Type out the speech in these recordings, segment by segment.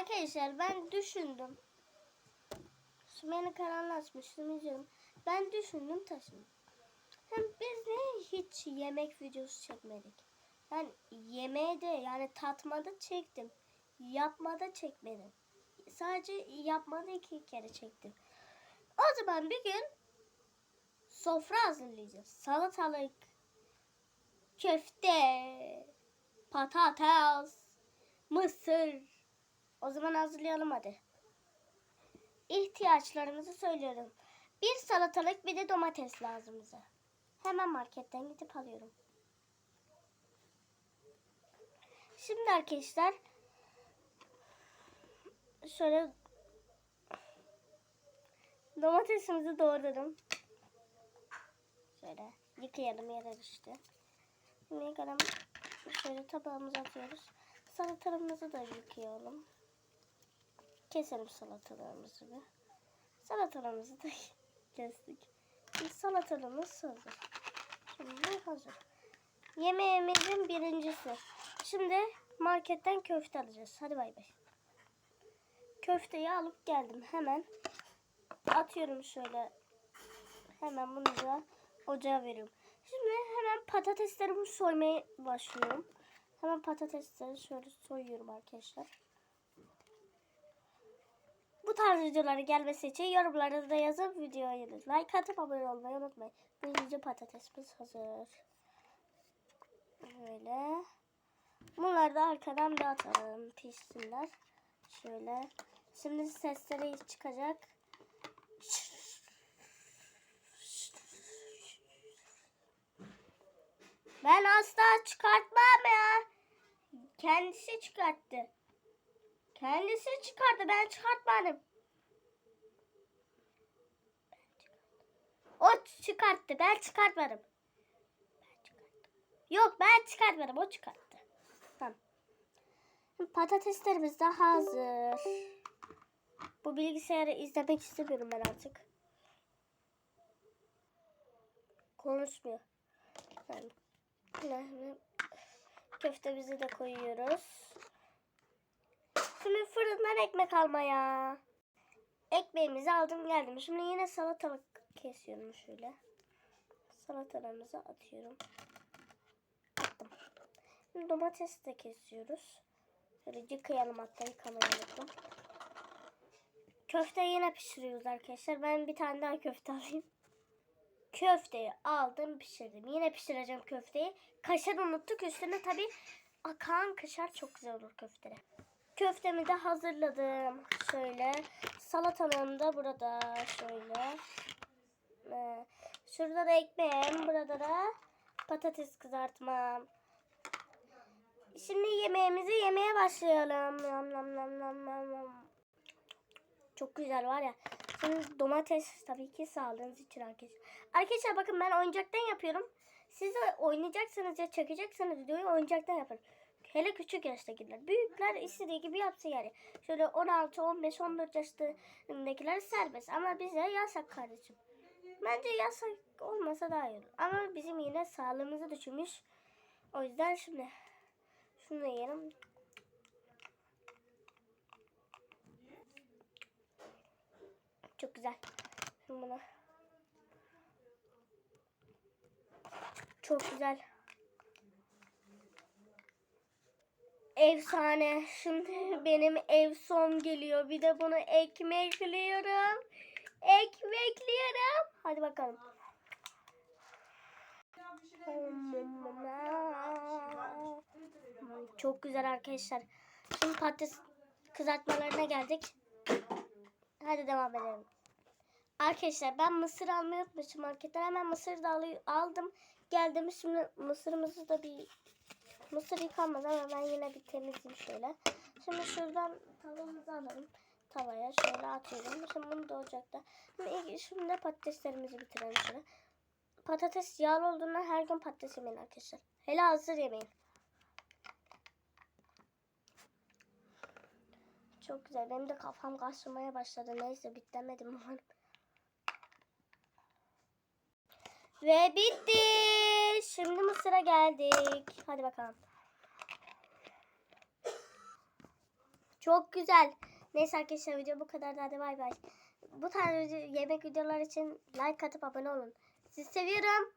Arkadaşlar ben düşündüm. Sümeyye'nin kanalını açmıştım izliyorum. Ben düşündüm taşındım. Hem biz de hiç yemek videosu çekmedik. Ben yemeğe de yani tatmada çektim. Yapmada çekmedim. Sadece yapmada iki kere çektim. O zaman bir gün sofra hazırlayacağız. Salatalık, köfte, patates, mısır. O zaman hazırlayalım hadi. İhtiyaçlarımızı söylüyorum. Bir salatalık bir de domates lazım bize. Hemen marketten gidip alıyorum. Şimdi arkadaşlar şöyle domatesimizi doğradım. Şöyle yıkayalım yere düştü. Şimdi yıkayalım. Şöyle tabağımıza atıyoruz. Salatalığımızı da yıkayalım. Keselim salatalarımızı bir. Salatalarımızı da kestik. Şimdi salatalığımız hazır. Şimdi hazır. Yemeğimizin birincisi. Şimdi marketten köfte alacağız. Hadi bay bay. Köfteyi alıp geldim. Hemen atıyorum şöyle. Hemen bunu da ocağa veriyorum. Şimdi hemen patateslerimi soymaya başlıyorum. Hemen patatesleri şöyle soyuyorum arkadaşlar. Bu tarz videoların gelmesi için yorumlarda da yazıp videoya like atıp abone olmayı unutmayın. Birinci patatesimiz hazır. Böyle. Bunları da arkadan bir atalım pişsinler. Şöyle. Şimdi sesleri çıkacak. Ben asla çıkartmam ya. Kendisi çıkarttı. Kendisi çıkarttı. Ben çıkartmadım. O çıkarttı. Ben çıkartmadım. Yok ben çıkartmadım. O çıkarttı. Tamam. Patateslerimiz de hazır. Bu bilgisayarı izlemek istemiyorum ben artık. Konuşmuyor. Yani köftemizi de koyuyoruz. Şimdi fırından ekmek almaya. Ekmeğimizi aldım geldim. Şimdi yine salatalık kesiyorum şöyle. Salatalarımızı atıyorum. Attım. Şimdi domates de kesiyoruz. Şöyle yıkayalım hatta yıkamayı. Köfteyi yine pişiriyoruz arkadaşlar. Ben bir tane daha köfte alayım. Köfteyi aldım pişirdim. Yine pişireceğim köfteyi. Kaşar unuttuk. Üstüne tabi akan kaşar çok güzel olur köftede. Köftemi de hazırladım. Şöyle. Salatalığım da burada. Şöyle. Ee, şurada da ekmeğim. Burada da patates kızartmam. Şimdi yemeğimizi yemeye başlayalım. Nam nam nam nam nam nam. Çok güzel var ya. Şimdi domates tabii ki sağlığınız için arkadaşlar. Arkadaşlar bakın ben oyuncaktan yapıyorum. Siz de oynayacaksanız ya çekecekseniz videoyu oyuncaktan yapın. Hele küçük yaştakiler. Büyükler istediği gibi yapsın yani. Şöyle 16, 15, 14 yaşlarındakiler serbest. Ama bize yasak kardeşim. Bence yasak olmasa daha iyi olur. Ama bizim yine sağlığımızı düşünmüş. O yüzden şimdi şunu yiyelim. Çok güzel. Şimdi bunu. Çok güzel. Efsane. Şimdi benim ev son geliyor. Bir de bunu ekmekliyorum. Ekmekliyorum. Hadi bakalım. Çok güzel arkadaşlar. Şimdi patates kızartmalarına geldik. Hadi devam edelim. Arkadaşlar ben mısır almayı unutmuşum marketten. Hemen mısır da aldım. Geldim şimdi mısırımızı da bir mısır yıkanmadı ama ben yine bir temizleyeyim şöyle. Şimdi şuradan tavamızı alalım. Tavaya şöyle atıyorum. Şimdi bunu da ocakta. Şimdi, şimdi patateslerimizi bitirelim şöyle. Patates yağlı olduğundan her gün patates yemeyin arkadaşlar. Hele hazır yemeyin. Çok güzel. Benim de kafam karışmaya başladı. Neyse bitemedim umarım. Ve bitti. Mısır'a geldik. Hadi bakalım. Çok güzel. Neyse arkadaşlar video bu kadar. Hadi bay bay. Bu tarz yemek videolar için like atıp abone olun. Sizi seviyorum.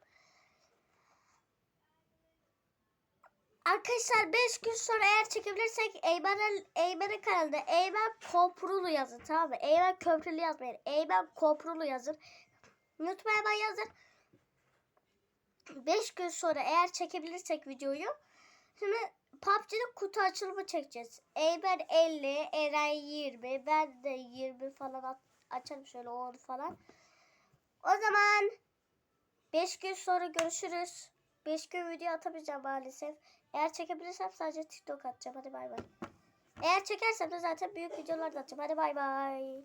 Arkadaşlar 5 gün sonra eğer çekebilirsek Eymen'in Eymen'in kanalında Eymen Koprulu yazın tamam mı? Eymen Köprülü yazmayın. Eymen Koprulu yazın. Unutmayın hemen yazın. 5 gün sonra eğer çekebilirsek videoyu şimdi PUBG'de kutu açılımı çekeceğiz. Eymen 50, Eren 20, ben de 20 falan at- açarım şöyle 10 falan. O zaman 5 gün sonra görüşürüz. 5 gün video atamayacağım maalesef. Eğer çekebilirsem sadece TikTok atacağım. Hadi bay bay. Eğer çekersem de zaten büyük videolar da atacağım. Hadi bay bay.